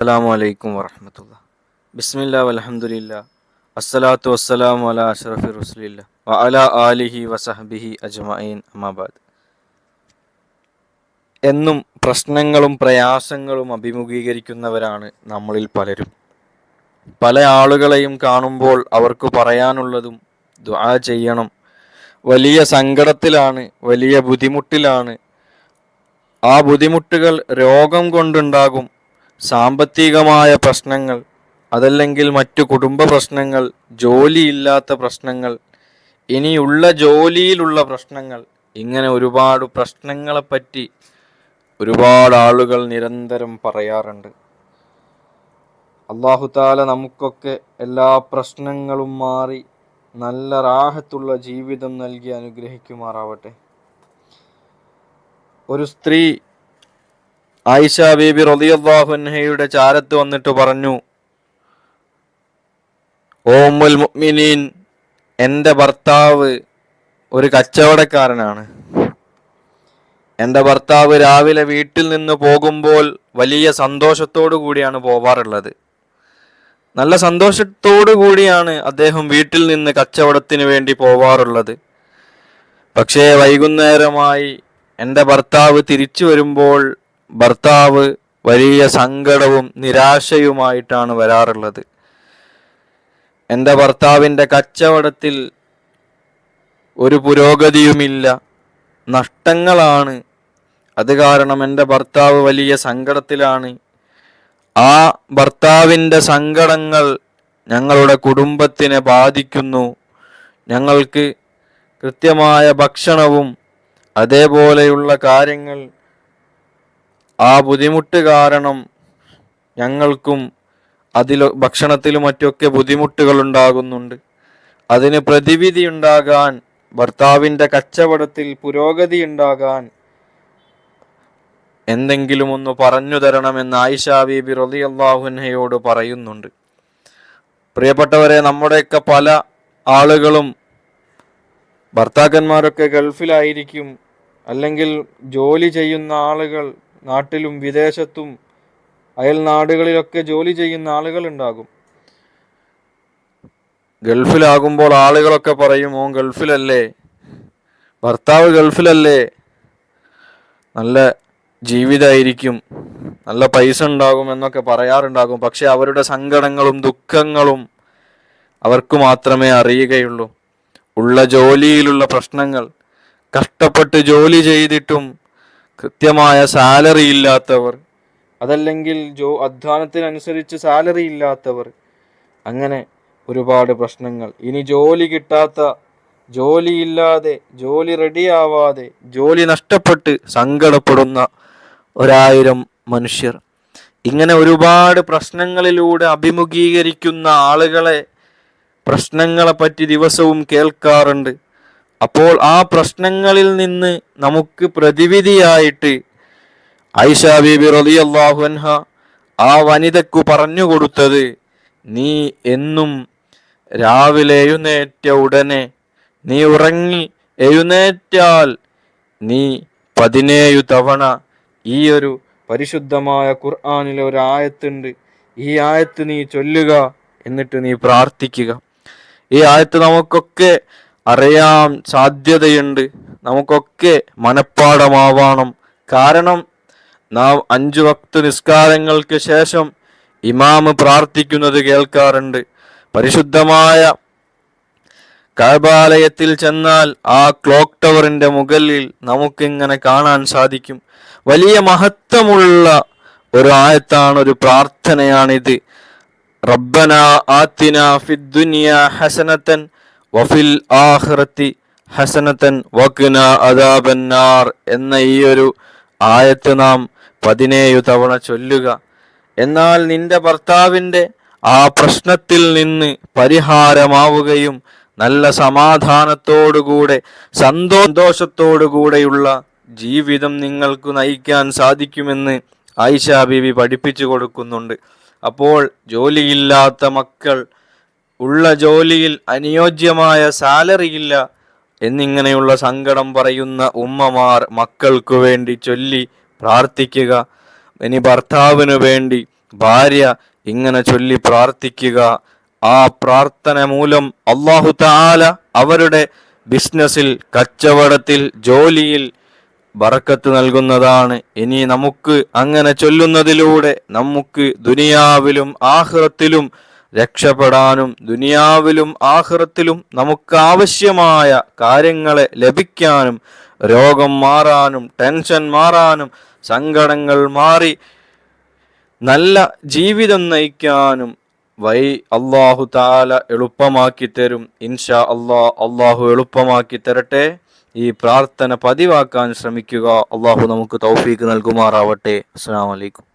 അസ്സാം വലൈക്കും വറഹമത്തുള്ള. ബിസ്മില്ല വലഹമുല്ല അസ്സലാത്തു വസ്സലാം അല അഷറഫി റസുലില്ല. വ അല ആലിഹി വസഹബിഹി അജ്മഈൻ. അമാബാദ് എന്നും പ്രശ്നങ്ങളും പ്രയാസങ്ങളും അഭിമുഖീകരിക്കുന്നവരാണ് നമ്മളിൽ പലരും. പല ആളുകളെയും കാണുമ്പോൾ അവർക്ക് പറയാനുള്ളതും ദുആ ചെയ്യണം. വലിയ സങ്കടത്തിലാണ് വലിയ ബുദ്ധിമുട്ടിലാണ്. ആ ബുദ്ധിമുട്ടുകൾ രോഗം കൊണ്ടുണ്ടാകും. സാമ്പത്തികമായ പ്രശ്നങ്ങൾ അതല്ലെങ്കിൽ മറ്റു കുടുംബ പ്രശ്നങ്ങൾ ജോലിയില്ലാത്ത പ്രശ്നങ്ങൾ ഇനിയുള്ള ജോലിയിലുള്ള പ്രശ്നങ്ങൾ ഇങ്ങനെ ഒരുപാട് പ്രശ്നങ്ങളെപ്പറ്റി ഒരുപാട് ആളുകൾ നിരന്തരം പറയാറുണ്ട്. അള്ളാഹുതാല നമുക്കൊക്കെ എല്ലാ പ്രശ്നങ്ങളും മാറി നല്ല റാഹത്തുള്ള ജീവിതം നൽകി അനുഗ്രഹിക്കുമാറാവട്ടെ. ഒരു സ്ത്രീ ആയിഷ ബീബി റളിയല്ലാഹുൻഹയുടെ ചാരത്ത് വന്നിട്ട് പറഞ്ഞു ഓമുൽ മുഅ്മിനീൻ എന്റെ ഭർത്താവ് ഒരു കച്ചവടക്കാരനാണ്. എന്റെ ഭർത്താവ് രാവിലെ വീട്ടിൽ നിന്ന് പോകുമ്പോൾ വലിയ സന്തോഷത്തോടു കൂടിയാണ് പോവാറുള്ളത്. നല്ല സന്തോഷത്തോടു കൂടിയാണ് അദ്ദേഹം വീട്ടിൽ നിന്ന് കച്ചവടത്തിന് വേണ്ടി പോവാറുള്ളത്. പക്ഷേ വൈകുന്നേരമായി എന്റെ ഭർത്താവ് തിരിച്ചു വരുമ്പോൾ ഭർത്താവ് വലിയ സങ്കടവും നിരാശയുമായിട്ടാണ് വരാറുള്ളത്. എന്റെ ഭർത്താവിന്റെ കച്ചവടത്തിൽ ഒരു പുരോഗതിയുമില്ല. നഷ്ടങ്ങളാണ്. അത് കാരണം എന്റെ ഭർത്താവ് വലിയ സങ്കടത്തിലാണ്. ആ ഭർത്താവിന്റെ സങ്കടങ്ങൾ ഞങ്ങളുടെ കുടുംബത്തിനെ ബാധിക്കുന്നു. ഞങ്ങൾക്ക് കൃത്യമായ ഭക്ഷണവും അതേപോലെയുള്ള കാര്യങ്ങൾ ആ ബുദ്ധിമുട്ട് കാരണം ഞങ്ങൾക്കും അതിൽ ഭക്ഷണത്തിലും മറ്റൊക്കെ ബുദ്ധിമുട്ടുകൾ ഉണ്ടാകുന്നുണ്ട് അതിന് പ്രതിവിധി ഉണ്ടാകാൻ ഭർത്താവിന്റെ കച്ചവടത്തിൽ പുരോഗതി ഉണ്ടാകാൻ എന്തെങ്കിലും ഒന്ന് പറഞ്ഞു തരണമെന്ന് ആയിഷ ബീബി അള്ളാഹുനയോട് പറയുന്നുണ്ട്. പ്രിയപ്പെട്ടവരെ നമ്മുടെയൊക്കെ പല ആളുകളും ഭർത്താക്കന്മാരൊക്കെ ഗൾഫിലായിരിക്കും അല്ലെങ്കിൽ ജോലി ചെയ്യുന്ന ആളുകൾ നാട്ടിലും വിദേശത്തും അയൽ നാടുകളിലൊക്കെ ജോലി ചെയ്യുന്ന ആളുകൾ ഉണ്ടാകും ഗൾഫിലാകുമ്പോൾ ആളുകളൊക്കെ പറയും ഓ ഗൾഫിലല്ലേ? ഭർത്താവ് ഗൾഫിലല്ലേ? നല്ല ജീവിതമായിരിക്കും നല്ല പൈസ ഉണ്ടാകും എന്നൊക്കെ പറയാറുണ്ടാകും. പക്ഷെ അവരുടെ സങ്കടങ്ങളും ദുഃഖങ്ങളും അവർക്ക് മാത്രമേ അറിയുകയുള്ളൂ. ഉള്ള ജോലിയിലുള്ള പ്രശ്നങ്ങൾ കഷ്ടപ്പെട്ട് ജോലി ചെയ്തിട്ടും കൃത്യമായ സാലറി ഇല്ലാത്തവർ അതല്ലെങ്കിൽ ജോ അധ്വാനത്തിനനുസരിച്ച് സാലറി ഇല്ലാത്തവർ അങ്ങനെ ഒരുപാട് പ്രശ്നങ്ങൾ. ഇനി ജോലി കിട്ടാത്ത ജോലിയില്ലാതെ ജോലി റെഡിയാവാതെ ജോലി നഷ്ടപ്പെട്ട് സങ്കടപ്പെടുന്ന ഒരായിരം മനുഷ്യർ. ഇങ്ങനെ ഒരുപാട് പ്രശ്നങ്ങളിലൂടെ അഭിമുഖീകരിക്കുന്ന ആളുകളെ പ്രശ്നങ്ങളെപ്പറ്റി ദിവസവും കേൾക്കാറുണ്ട്. അപ്പോൾ ആ പ്രശ്നങ്ങളിൽ നിന്ന് നമുക്ക് പ്രതിവിധിയായിട്ട് ഐഷ ബീബി റളിയല്ലാഹു അൻഹ ആ വനിതക്കു പറഞ്ഞു കൊടുത്തത് നീ എന്നും രാവിലെ എഴുന്നേറ്റ ഉടനെ നീ ഉറങ്ങി എഴുന്നേറ്റാൽ നീ പതിനേഴു തവണ ഈ ഒരു പരിശുദ്ധമായ ഖുർആാനിലെ ഒരു ആയത്തുണ്ട്. ഈ ആയത്ത് നീ ചൊല്ലുക എന്നിട്ട് നീ പ്രാർത്ഥിക്കുക. ഈ ആയത്ത് നമുക്കൊക്കെ അറിയാൻ സാധ്യതയുണ്ട്. നമുക്കൊക്കെ മനഃപ്പാടമാവണം കാരണം നാം അഞ്ചു വക്ത് നിസ്കാരങ്ങൾക്ക് ശേഷം ഇമാമ് പ്രാർത്ഥിക്കുന്നത് കേൾക്കാറുണ്ട്. പരിശുദ്ധമായ കഴബാലയത്തിൽ ചെന്നാൽ ആ ക്ലോക്ക് ടവറിന്റെ മുകളിൽ നമുക്കിങ്ങനെ കാണാൻ സാധിക്കും. വലിയ മഹത്വമുള്ള ഒരു ആയത്താണ് ഒരു പ്രാർത്ഥനയാണിത്. റബ്ബന ആത്തിന ഫിദ്ദുനിയ ഹസനത്തൻ വഫിൽ ആഹ്റത്തി ഹസനത്തൻ വക്ന അദാബന്നാർ എന്ന ഈ ഒരു ആയത്ത് നാം പതിനേഴു തവണ ചൊല്ലുക. എന്നാൽ നിന്റെ ഭർത്താവിന്റെ ആ പ്രശ്നത്തിൽ നിന്ന് പരിഹാരമാവുകയും നല്ല സമാധാനത്തോടുകൂടെ സന്തോഷത്തോടുകൂടെയുള്ള ജീവിതം നിങ്ങൾക്ക് നയിക്കാൻ സാധിക്കുമെന്ന് ആയിഷ ബീവി പഠിപ്പിച്ചു കൊടുക്കുന്നുണ്ട്. അപ്പോൾ ജോലിയില്ലാത്ത മക്കൾ ഉള്ള ജോലിയിൽ അനുയോജ്യമായ സാലറി ഇല്ല എന്നിങ്ങനെയുള്ള സങ്കടം പറയുന്ന ഉമ്മമാർ മക്കൾക്കു വേണ്ടി ചൊല്ലി പ്രാർത്ഥിക്കുക. ഇനി ഭർത്താവിനു വേണ്ടി ഭാര്യ ഇങ്ങനെ ചൊല്ലി പ്രാർത്ഥിക്കുക. ആ പ്രാർത്ഥന മൂലം അള്ളാഹു താല അവരുടെ ബിസിനസ്സിൽ കച്ചവടത്തിൽ ജോലിയിൽ ബറക്കത്ത് നൽകുന്നതാണ്. ഇനി നമുക്ക് അങ്ങനെ ചൊല്ലുന്നതിലൂടെ നമുക്ക് ദുനിയാവിലും ആഹ്റത്തിലും രക്ഷപ്പെടാനും ദുനിയാവിലും നമുക്ക് ആവശ്യമായ കാര്യങ്ങളെ ലഭിക്കാനും രോഗം മാറാനും ടെൻഷൻ മാറാനും സങ്കടങ്ങൾ മാറി നല്ല ജീവിതം നയിക്കാനും വൈ അള്ളാഹു താല എളുപ്പമാക്കി തരും. ഇൻഷാ അള്ളാ അള്ളാഹു എളുപ്പമാക്കി തരട്ടെ. ഈ പ്രാർത്ഥന പതിവാക്കാൻ ശ്രമിക്കുക. അള്ളാഹു നമുക്ക് തൗഫീക്ക് നൽകുമാറാവട്ടെ. അസ്സാം വലൈക്കും